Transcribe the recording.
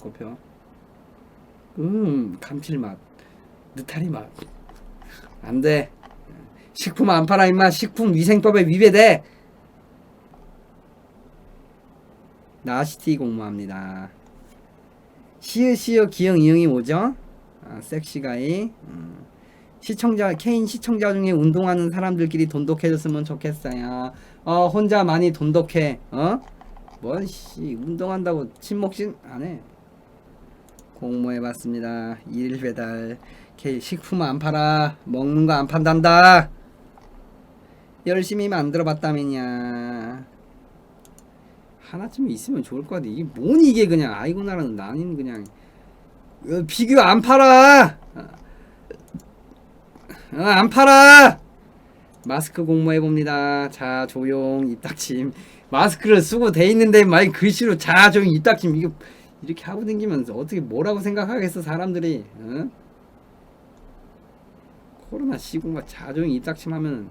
꼽혀 음 감칠맛. 느타리 맛. 안 돼. 식품 안 팔아 임마. 식품 위생법에 위배돼. 나시티 공모합니다. 시으 시으 기영 이응이 뭐죠? 아, 섹시가이. 음. 시청자 케인 시청자 중에 운동하는 사람들끼리 돈독해졌으면 좋겠어요. 어 혼자 많이 돈독해. 어? 뭔씨 운동한다고 침묵신 안 해 공모해봤습니다. 일일 배달 케이 식품 안 팔아. 먹는 거 안 판단다. 열심히 만들어봤다면야. 하나쯤 있으면 좋을 것 같아. 이게 뭔 이게 그냥. 아이고 나라는 나는 그냥. 어, 비교 안 팔아. 어, 어, 안 팔아. 마스크 공모해 봅니다. 자 조용 입닥침 마스크를 쓰고 돼 있는데 막 글씨로 자 조용 입닥침 이거 이렇게 하고 다니면 어떻게 뭐라고 생각하겠어 사람들이 어? 코로나 시고 막 자조용 입닥침 하면